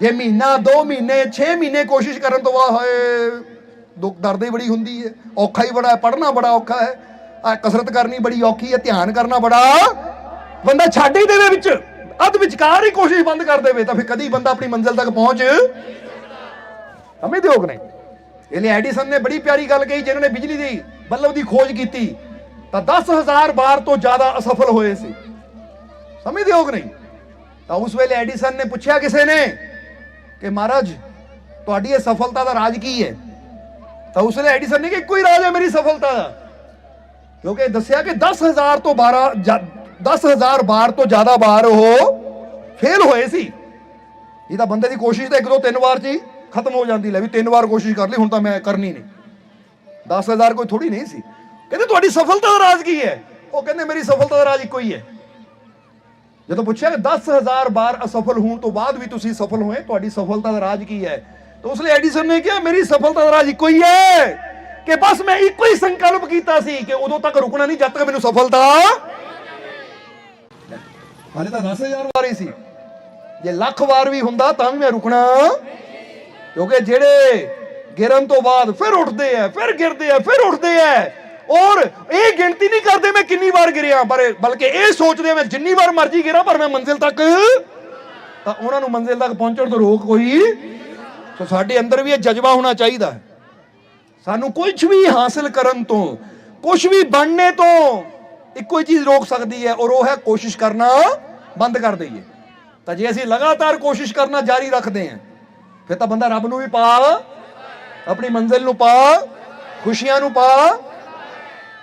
ਜੇ ਮਹੀਨਾ 2 ਮਹੀਨੇ 6 ਮਹੀਨੇ ਕੋਸ਼ਿਸ਼ ਕਰਨ ਤੋਂ ਬਾਅਦ ਹਾਏ, ਦੁੱਖ ਦਰਦ ਹੀ ਬੜੀ ਹੁੰਦੀ ਹੈ। ਔਖਾ ਹੀ ਬੜਾ ਹੈ, ਪੜ੍ਹਨਾ ਬੜਾ ਔਖਾ ਹੈ। ਆ ਕਸਰਤ ਕਰਨੀ ਬੜੀ ਔਖੀ ਹੈ, ਧਿਆਨ ਕਰਨਾ ਬੜਾ। ਬੰਦਾ ਛੱਡ ਹੀ ਦੇਵੇ ਵਿੱਚ, ਅੱਧ ਵਿਚਕਾਰ ਹੀ ਕੋਸ਼ਿਸ਼ ਬੰਦ ਕਰ ਦੇਵੇ, ਤਾਂ ਫਿਰ ਕਦੀ ਬੰਦਾ ਆਪਣੀ ਮੰਜ਼ਿਲ ਤੱਕ ਪਹੁੰਚ ਸਮਝਦੇ ਹੋ ਕਿ ਨਹੀਂ? ਇਹਨੇ ਐਡੀਸਨ ਨੇ ਬੜੀ ਪਿਆਰੀ ਗੱਲ ਕਹੀ, ਜਿਹਨਾਂ ਨੇ ਬਿਜਲੀ ਦੀ ਬੱਲਬ ਦੀ ਖੋਜ ਕੀਤੀ। ਤਾਂ 10000 ਵਾਰ ਤੋਂ ਜ਼ਿਆਦਾ ਅਸਫਲ ਹੋਏ ਸੀ। ਸਮਝਦੇ ਹੋ ਕਿ ਨਹੀਂ। ਤਾਂ ਉਸ ਵੇਲੇ ਐਡੀਸਨ ਨੇ ਪੁੱਛਿਆ ਕਿਸੇ ਨੇ ਕਿ ਮਹਾਰਾਜ, ਤੁਹਾਡੀ ਇਹ ਸਫਲਤਾ ਦਾ ਰਾਜ ਕੀ ਹੈ? ਤਾਂ ਉਸ ਵੇਲੇ ਐਡੀਸਨ ਨੇ ਕਿ ਇੱਕੋ ਹੀ ਰਾਜ ਹੈ ਮੇਰੀ ਸਫਲਤਾ ਦਾ। ਕਿਉਂਕਿ ਦੱਸਿਆ ਕਿ 10000 ਤੋਂ 12 ਜਾ- 10000 ਵਾਰ ਤੋਂ ਜ਼ਿਆਦਾ ਵਾਰ ਉਹ ਫੇਲ ਹੋਏ ਸੀ। ਇਹ ਤਾਂ ਬੰਦੇ ਦੀ ਕੋਸ਼ਿਸ਼ ਤਾਂ ਇੱਕ ਦੋ ਤਿੰਨ ਵਾਰ ਚ ਹੀ ਖਤਮ ਹੋ ਜਾਂਦੀ ਲੈ ਵੀ ਤਿੰਨ ਵਾਰ ਕੋਸ਼ਿਸ਼ ਕਰ ਲਈ, ਹੁਣ ਤਾਂ ਮੈਂ ਕਰਨੀ ਨਹੀਂ। 10000 ਕੋਈ ਥੋੜੀ ਨਹੀਂ ਸੀ। ਕਹਿੰਦੇ ਤੁਹਾਡੀ ਸਫਲਤਾ ਦਾ ਰਾਜ ਕੀ ਹੈ? ਉਹ ਕਹਿੰਦੇ ਮੇਰੀ ਸਫਲਤਾ ਦਾ ਰਾਜ ਇੱਕੋ ਹੀ ਹੈ। ਜਦੋਂ ਪੁੱਛਿਆ ਕਿ 10000 ਵਾਰ ਅਸਫਲ ਹੋਣ ਤੋਂ ਬਾਅਦ ਵੀ ਤੁਸੀਂ ਸਫਲ ਹੋਏ, ਤੁਹਾਡੀ ਸਫਲਤਾ ਦਾ ਰਾਜ ਕੀ ਹੈ? ਤਾਂ ਉਸ ਲਈ ਐਡੀਸਨ ਨੇ ਕਿਹਾ, ਮੇਰੀ ਸਫਲਤਾ ਦਾ ਰਾਜ ਇੱਕੋ ਹੀ ਹੈ ਕਿ ਬਸ ਮੈਂ ਇੱਕੋ ਹੀ ਸੰਕਲਪ ਕੀਤਾ ਸੀ ਕਿ ਉਦੋਂ ਤੱਕ ਰੁਕਣਾ ਨਹੀਂ, ਜਦ ਤੱਕ ਮੈਨੂੰ ਸਫਲਤਾ ਹਾਲੇ ਤਾਂ 10000 ਵਾਰ ਹੀ ਸੀ। ਜੇ ਲੱਖ ਵਾਰ ਵੀ ਹੁੰਦਾ ਤਾਂ ਵੀ ਮੈਂ ਰੁਕਣਾ। ਕਿਉਂਕਿ ਜਿਹੜੇ ਗਿਰਨ ਤੋਂ ਬਾਅਦ ਫਿਰ ਉੱਠਦੇ ਆ, ਫਿਰ ਗਿਰਦੇ ਆ, ਫਿਰ ਉੱਠਦੇ ਆ। ਔਰ ਇਹ ਗਿਣਤੀ ਨਹੀਂ ਕਰਦੇ ਮੈਂ ਕਿੰਨੀ ਵਾਰ ਗਿਰਿਆ, ਪਰ ਬਲਕਿ ਇਹ ਸੋਚਦੇ ਮੈਂ ਜਿੰਨੀ ਵਾਰ ਮਰਜ਼ੀ ਗਿਰਾਂ, ਪਰ ਮੈਂ ਮੰਜ਼ਿਲ ਤੱਕ ਤਾਂ ਉਹਨਾਂ ਨੂੰ ਮੰਜ਼ਿਲ ਤੱਕ ਪਹੁੰਚਣ ਤੋਂ ਰੋਕ ਕੋਈ ਸੋ ਸਾਡੇ ਅੰਦਰ ਵੀ ਇਹ ਜਜ਼ਬਾ ਹੋਣਾ ਚਾਹੀਦਾ ਸਾਨੂੰ ਕੁਝ ਵੀ ਹਾਸਲ ਕਰਨ ਤੋਂ ਕੁਝ ਵੀ ਬਣਨੇ ਤੋਂ ਇੱਕੋ ਹੀ ਚੀਜ਼ ਰੋਕ ਸਕਦੀ ਹੈ, ਔਰ ਉਹ ਹੈ ਕੋਸ਼ਿਸ਼ ਕਰਨਾ ਬੰਦ ਕਰ ਦਈਏ। ਤਾਂ ਜੇ ਅਸੀਂ ਲਗਾਤਾਰ ਕੋਸ਼ਿਸ਼ ਕਰਨਾ ਜਾਰੀ ਰੱਖਦੇ ਹਾਂ, ਫਿਰ ਤਾਂ ਬੰਦਾ ਰੱਬ ਨੂੰ ਵੀ ਪਾ, ਆਪਣੀ ਮੰਜ਼ਿਲ ਨੂੰ ਪਾ, ਖੁਸ਼ੀਆਂ ਨੂੰ ਪਾ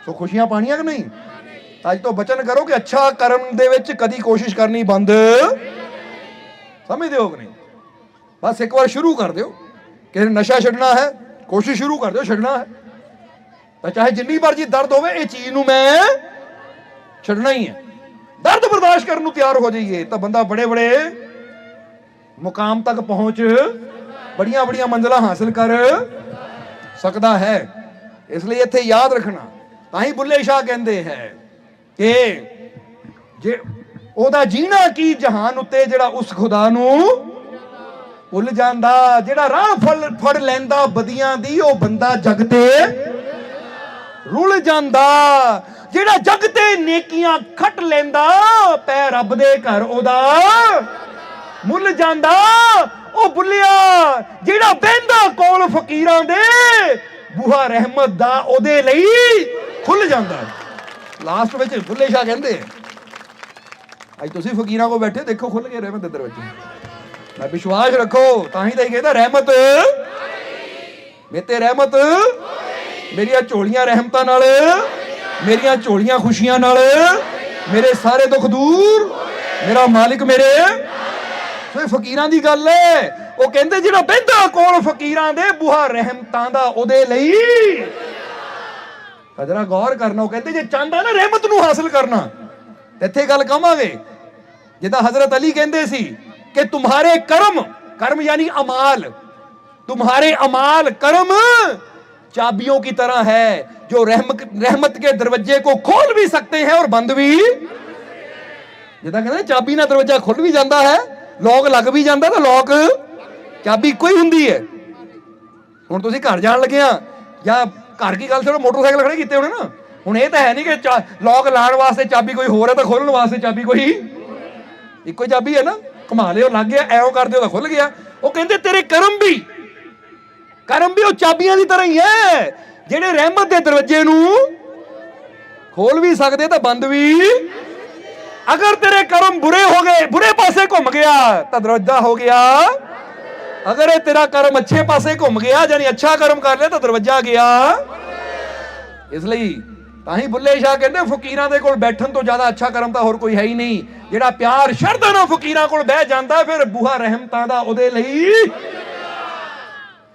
ਸੋ ਖੁਸ਼ੀਆਂ ਪਾਣੀਆਂ ਕਿ ਨਹੀਂ? ਅੱਜ ਤੋਂ ਬਚਨ ਕਰੋ ਕਿ ਅੱਛਾ ਕਰਨ ਦੇ ਵਿੱਚ ਕਦੀ ਕੋਸ਼ਿਸ਼ ਕਰਨੀ ਬੰਦ ਸਮਝਦੇ ਹੋ ਕਿ ਨਹੀਂ? ਬਸ ਇੱਕ ਵਾਰ ਸ਼ੁਰੂ ਕਰ ਦਿਓ। ਕਿ ਨਸ਼ਾ ਛੱਡਣਾ ਹੈ, ਕੋਸ਼ਿਸ਼ ਸ਼ੁਰੂ ਕਰ ਦਿਓ, ਛੱਡਣਾ ਹੈ। ਤਾਂ ਚਾਹੇ ਜਿੰਨੀ ਵਾਰ ਜੀ ਦਰਦ ਹੋਵੇ, ਇਹ ਚੀਜ਼ ਨੂੰ ਮੈਂ ਛੱਡਣਾ ਹੀ ਹੈ। ਦਰਦ ਬਰਦਾਸ਼ਤ ਕਰਨ ਨੂੰ ਤਿਆਰ ਹੋ ਜਾਈਏ, ਤਾਂ ਬੰਦਾ ਬੜੇ ਬੜੇ ਮੁਕਾਮ ਤੱਕ ਪਹੁੰਚ ਬੜੀਆਂ ਬੜੀਆਂ ਮੰਜ਼ਲਾਂ ਹਾਸਲ ਕਰ ਸਕਦਾ ਹੈ। ਇਸ ਲਈ ਇੱਥੇ ਯਾਦ ਰੱਖਣਾ ਤਾਂ ਹੀ ਬੁੱਲੇ ਸ਼ਾਹ ਕਹਿੰਦੇ ਹੈ ਕਿ ਜੇ ਉਹਦਾ ਜੀਣਾ ਕੀ ਜਹਾਨ ਉੱਤੇ ਜਿਹੜਾ ਉਸ ਖੁਦਾ ਨੂੰ ਭੁੱਲ ਜਾਂਦਾ, ਜਿਹੜਾ ਰਾਹ ਫੜ ਲੈਂਦਾ ਬਦੀਆਂ ਦੀ, ਉਹ ਬੰਦਾ ਜਗ ਤੇ ਰੁੱਲ ਜਾਂਦਾ। ਜਿਹੜਾ ਜਗ ਤੇ ਨੇਕੀਆਂ ਖੱਟ ਲੈਂਦਾ, ਪੈ ਰੱਬ ਦੇ ਘਰ ਉਹਦਾ ਮੁੱਲ ਜਾਂਦਾ। ਉਹ ਬੁੱਲਿਆ, ਜਿਹੜਾ ਬਹਿੰਦਾ ਕੋਲ ਫਕੀਰਾਂ ਦੇ ਬੂਹਾ ਰਹਿਮਤ ਦਾ ਉਹਦੇ ਲਈ ਖੁੱਲ ਜਾਂਦਾ ਲਾਸਟ ਵਿੱਚ ਬੁੱਲੇ ਸ਼ਾਹ ਕਹਿੰਦੇ ਅੱਜ ਤੁਸੀਂ ਫਕੀਰਾਂ ਕੋ ਬੈਠੇ ਦੇਖੋ ਖੁੱਲ ਕੇ ਰਹਿਮਤ ਦੇ ਦਰਵਾਜ਼ੇ ਮੈਂ ਵਿਸ਼ਵਾਸ ਰੱਖੋ, ਤਾਂ ਹੀ ਤਾਂ ਇਹ ਕਹਿੰਦਾ, ਰਹਿਮਤ ਮੇਤੇ ਰਹਿਮਤ ਮੇਰੀਆਂ ਝੋਲੀਆਂ ਰਹਿਮਤਾਂ ਨਾਲ, ਮੇਰੀਆਂ ਝੋਲੀਆਂ ਖੁਸ਼ੀਆਂ ਨਾਲ, ਮੇਰੇ ਸਾਰੇ ਦੁੱਖ ਦੂਰ, ਮੇਰਾ ਮਾਲਿਕ ਮੇਰੇ। ਸੋ ਫਕੀਰਾਂ ਦੀ ਗੱਲ ਹੈ। ਉਹ ਕਹਿੰਦੇ ਜਿਹੜਾ ਬਹਿੰਦਾ ਕੋਲ ਫਕੀਰਾਂ ਦੇ ਬੂਹਾ ਰਹਿਮਤਾਂ ਦਾ ਉਹਦੇ ਲਈ ਤਾਂ ਜਰਾ ਗੌਰ ਕਰਨਾ ਉਹ ਕਹਿੰਦੇ ਜੇ ਚਾਹੁੰਦਾ ਨਾ ਰਹਿਮਤ ਨੂੰ ਹਾਸਲ ਕਰਨਾ ਤੇ ਇੱਥੇ ਗੱਲ ਕਵਾਂਗੇ ਜਿੱਦਾਂ ਹਜ਼ਰਤ ਅਲੀ ਕਹਿੰਦੇ ਸੀ ਕਿ तुम्हारे ਕਰਮ ਕਰਮ ਯਾਨੀ ਅਮਾਲ तुम्हारे अमाल कर्म चाबियों की तरह है जो रहमत रहमत के दरवाजे को खोल भी सकते हैं और बंद भी ਜਿੱਦਾਂ ਕਹਿੰਦੇ ਨਾ, ਚਾਬੀ ਨਾਲ ਦਰਵਾਜ਼ਾ ਖੁੱਲ ਵੀ ਜਾਂਦਾ ਹੈ ਲੋਕ ਲੱਗ ਵੀ ਜਾਂਦਾ ਤਾਂ ਲੋਕ ਚਾਬੀ ਇੱਕੋ ਹੀ ਹੁੰਦੀ ਹੈ ਹੁਣ ਤੁਸੀਂ ਘਰ ਜਾਣ ਲੱਗੇ ਆ, ਜਾਂ ਘਰ ਕੀ ਗੱਲ ਛੋੜੋ ਮੋਟਰਸਾਈਕਲ ਖੜੇ ਕੀਤੇ ਹੋਣੇ ਨਾ? ਹੁਣ ਇਹ ਤਾਂ ਹੈ ਨਹੀਂ ਕਿ ਲੋਕ ਲਾਉਣ ਵਾਸਤੇ ਚਾਬੀ ਕੋਈ ਹੋਰ ਹੈ ਤਾਂ ਖੋਲਣ ਵਾਸਤੇ ਚਾਬੀ ਕੋਈ। ਇੱਕੋ ਚਾਬੀ ਹੈ ਨਾ? ਘੁਮਾ ਲਿਓ, ਲੱਗ ਗਿਆ, ਐਂ ਕਰ ਦਿਓ ਤਾਂ ਖੁੱਲ ਗਿਆ। ਉਹ ਕਹਿੰਦੇ, ਤੇਰੇ ਕਰਮ ਵੀ ਕਰਮ ਵੀ ਉਹ ਚਾਬੀਆਂ ਦੀ ਤਰ੍ਹਾਂ ਹੀ ਹੈ ਜਿਹੜੇ ਰਹਿਮਤ ਦੇ ਦਰਵਾਜ਼ੇ ਨੂੰ ਖੋਲ ਵੀ ਸਕਦੇ ਤਾਂ ਬੰਦ ਵੀ। ਅਗਰ ਤੇਰੇ ਕਰਮ ਬੁਰੇ ਹੋ ਗਏ, ਬੁਰੇ ਪਾਸੇ ਘੁੰਮ ਗਿਆ, ਤਾਂ ਦਰਵਾਜ਼ਾ ਹੋ ਗਿਆ। ਅਗਰ ਇਹ ਤੇਰਾ ਕਰਮ ਅੱਛੇ ਪਾਸੇ ਘੁੰਮ ਗਿਆ ਯਾਨੀ ਅੱਛਾ ਕਰਮ ਕਰ ਲਿਆ, ਤਾਂ ਦਰਵਾਜ਼ਾ ਗਿਆ। ਇਸ ਲਈ ਤਾਂ ਹੀ ਬੁੱਲੇ ਸ਼ਾਹ ਕਹਿੰਦੇ, ਫਕੀਰਾਂ ਦੇ ਕੋਲ ਬੈਠਣ ਤੋਂ ਜ਼ਿਆਦਾ ਅੱਛਾ ਕਰਮ ਤਾਂ ਹੋਰ ਕੋਈ ਹੈ ਹੀ ਨਹੀਂ। ਜਿਹੜਾ ਪਿਆਰ ਸ਼ਰਧਾ ਨਾਲ ਫਕੀਰਾਂ ਕੋਲ ਬਹਿ ਜਾਂਦਾ, ਫਿਰ ਬੂਹਾ ਰਹਿਮਤਾਂ ਦਾ ਉਹਦੇ ਲਈ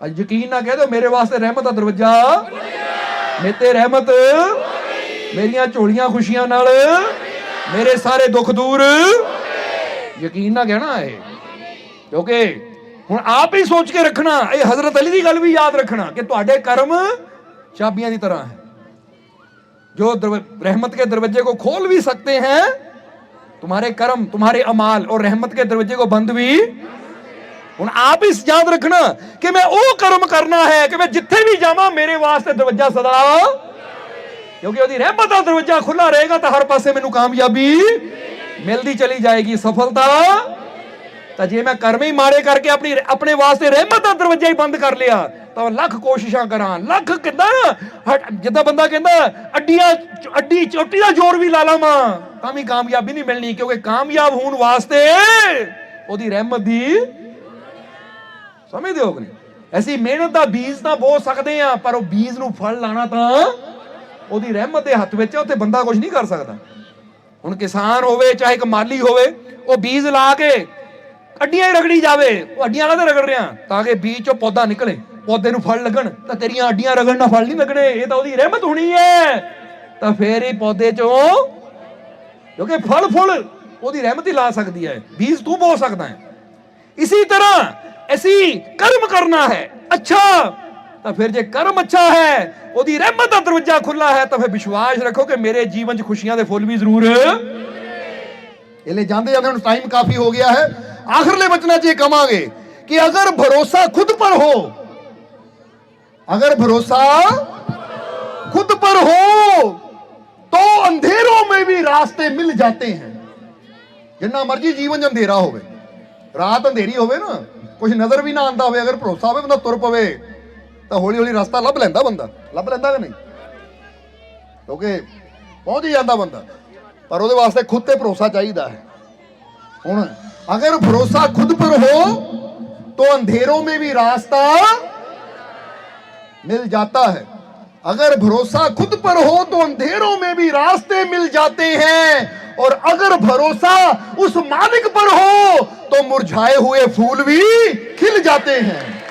ਅੱਜ ਯਕੀਨ ਨਾ ਕਹਿ ਦੋ ਮੇਰੇ ਵਾਸਤੇ ਰਹਿਮਤ ਦਾ ਦਰਵਾਜ਼ਾ। ਮੇਤੇ ਰਹਿਮਤ। ਮੇਰੀਆਂ ਝੋਲੀਆਂ ਖੁਸ਼ੀਆਂ ਨਾਲ। ਮੇਰੇ ਸਾਰੇ ਦੁੱਖ ਦੂਰ। ਯਕੀਨ ਨਾ ਕਹਿਣਾ ਇਹ। ਕਿਉਂਕਿ ਹੁਣ ਆਪ ਹੀ ਸੋਚ ਕੇ ਰੱਖਣਾ ਇਹ ਹਜ਼ਰਤ ਅਲੀ ਦੀ ਗੱਲ ਵੀ ਯਾਦ ਰੱਖਣਾ ਕਿ ਤੁਹਾਡੇ ਕਰਮ ਚਾਬੀਆਂ ਦੀ ਤਰ੍ਹਾਂ ਹੈ जो दरव- रहमत के दरवाजे को खोल भी सकते हैं तुम्हारे कर्म तुम्हारे अमाल और रहमत के दरवाजे को बंद भी ਹੁਣ ਆਪ ਇਸ ਯਾਦ ਰੱਖਣਾ ਕਿ ਮੈਂ ਉਹ ਕਰਮ ਕਰਨਾ ਹੈ ਕਿ ਮੈਂ ਜਿੱਥੇ ਵੀ ਜਾਵਾਂ ਮੇਰੇ ਵਾਸਤੇ ਦਰਵਾਜ਼ਾ ਸਦਾ ਕਿਉਂਕਿ ਉਹਦੀ ਰਹਿਮਤ ਦਾ ਦਰਵਾਜ਼ਾ ਖੁੱਲਾ ਰਹੇਗਾ ਤਾਂ ਹਰ ਪਾਸੇ ਮੈਨੂੰ ਕਾਮਯਾਬੀ ਮਿਲਦੀ ਚਲੀ ਜਾਏਗੀ ਸਫਲਤਾ ਤਾਂ ਜੇ ਮੈਂ ਕਰਮ ਹੀ ਮਾੜੇ ਕਰਕੇ ਆਪਣੀ ਆਪਣੇ ਵਾਸਤੇ ਰਹਿਮਤ ਦਾ ਦਰਵਾਜ਼ਾ ਹੀ ਬੰਦ ਕਰ ਲਿਆ, ਤਾਂ ਲੱਖ ਕੋਸ਼ਿਸ਼ਾਂ ਕਰਾਂ। ਲੱਖ ਕਿੱਦਾਂ? ਜਿੱਦਾਂ ਬੰਦਾ ਕਹਿੰਦਾ, ਅੱਡੀਆਂ ਅੱਡੀ ਚੋਟੀ ਦਾ ਜ਼ੋਰ ਵੀ ਲਾ ਲਾਵਾਂ ਤਾਂ ਵੀ ਕਾਮਯਾਬੀ ਨਹੀਂ ਮਿਲਣੀ, ਕਿਉਂਕਿ ਕਾਮਯਾਬ ਹੋਣ ਵਾਸਤੇ ਉਹਦੀ ਰਹਿਮਤ ਦੀ ਸਮਝਦੇ ਹੋ ਕਿ ਅਸੀਂ ਮਿਹਨਤ ਦਾ ਬੀਜ ਤਾਂ ਬੋ ਸਕਦੇ ਆ ਪਰ ਉਹ ਬੀਜ ਨੂੰ ਫਲ ਲਾਣਾ ਤਾਂ ਉਹਦੀ ਰਹਿਮਤ ਦੇ ਹੱਥ ਵਿੱਚ ਹੈ ਉੱਥੇ ਬੰਦਾ ਕੁਝ ਨਹੀਂ ਕਰ ਸਕਦਾ। ਹੁਣ ਕਿਸਾਨ ਹੋਵੇ, ਚਾਹੇ ਇੱਕ ਮਾਲੀ ਹੋਵੇ, ਉਹ ਬੀਜ ਲਾ ਕੇ ਅੱਡੀਆਂ ਹੀ ਰਗੜੀ ਜਾਵੇ। ਉਹ ਅੱਡੀਆਂ ਨਾਲ ਰਗੜ ਰਿਹਾ। ਤਾਂ ਕਿ ਬੀਜ ਚੋਂ ਪੌਦਾ ਨਿਕਲੇ। ਪੌਦੇ ਨੂੰ ਫਲ ਲੱਗਣ। ਤਾਂ ਤੇਰੀਆਂ ਅੱਡੀਆਂ ਰਗੜਨ ਨਾਲ ਫਲ ਨਹੀਂ ਲੱਗਣੇ। ਇਹ ਤਾਂ ਉਹਦੀ ਰਹਿਮਤ ਹੋਣੀ ਹੈ। ਤਾਂ ਫੇਰ ਹੀ ਪੌਦੇ ਚੋਂ ਕਿਉਂਕਿ ਫਲ ਫੁੱਲ ਉਹਦੀ ਰਹਿਮਤ ਹੀ ਲਾ ਸਕਦੀ ਹੈ। ਬੀਜ ਤੂੰ ਬੋ ਸਕਦਾ ਹੈ। ਇਸੇ ਤਰ੍ਹਾਂ ਅਸੀਂ ਕਰਮ ਕਰਨਾ ਹੈ। ਅੱਛਾ। ਤਾਂ ਫਿਰ ਜੇ ਕਰਮ ਅੱਛਾ ਹੈ, ਉਹਦੀ ਰਹਿਮਤ ਦਾ ਦਰਵਾਜ਼ਾ ਖੁੱਲਾ ਹੈ, ਤਾਂ ਫਿਰ ਵਿਸ਼ਵਾਸ ਰੱਖੋ ਕਿ ਮੇਰੇ ਜੀਵਨ 'ਚ ਖੁਸ਼ੀਆਂ ਦੇ ਫੁੱਲ ਵੀ ਜ਼ਰੂਰ ਇਹ ਜਾਂਦੇ ਜਾਂਦੇ ਹੁਣ ਟਾਈਮ ਕਾਫੀ ਹੋ ਗਿਆ ਹੈ। ਆਖਰਲੇ ਬਚਨਾਂ 'ਚ ਇਹ ਕਵਾਂਗੇ ਕਿ ਅਗਰ ਭਰੋਸਾ ਖੁਦ ਪਰ ਹੋ अगर भरोसा खुद पर हो तो अंधेरों में भी रास्ते मिल जाते हैं ਜਿੰਨਾ ਮਰਜੀ ਜੀਵਨ ਚ ਅੰਧੇਰਾ ਹੋਵੇ ਰਾਤ ਅੰਧੇਰੀ ਹੋਵੇ ਨਾ ਕੁਝ ਨਜ਼ਰ ਵੀ ਨਾ ਆਂਦਾ ਹੋਵੇ ਅਗਰ ਭਰੋਸਾ ਹੋਵੇ ਬੰਦਾ ਤੁਰ ਪਵੇ ਤਾਂ ਹੌਲੀ ਹੌਲੀ ਰਸਤਾ ਲੱਭ ਲੈਂਦਾ ਬੰਦਾ ਲੱਭ ਲੈਂਦਾ ਕਿ ਨਹੀਂ ਕਿਉਂਕਿ ਪਹੁੰਚ ਹੀ ਜਾਂਦਾ ਬੰਦਾ ਪਰ ਉਹਦੇ ਵਾਸਤੇ ਖੁਦ ਤੇ ਭਰੋਸਾ ਚਾਹੀਦਾ ਹੈ ਹੁਣ अगर भरोसा खुद पर हो तो अंधेरों में भी रास्ता मिल जाता है। अगर भरोसा खुद पर हो तो अंधेरों में भी रास्ते मिल जाते हैं। और अगर भरोसा उस मालिक पर हो तो मुरझाए हुए फूल भी खिल जाते हैं।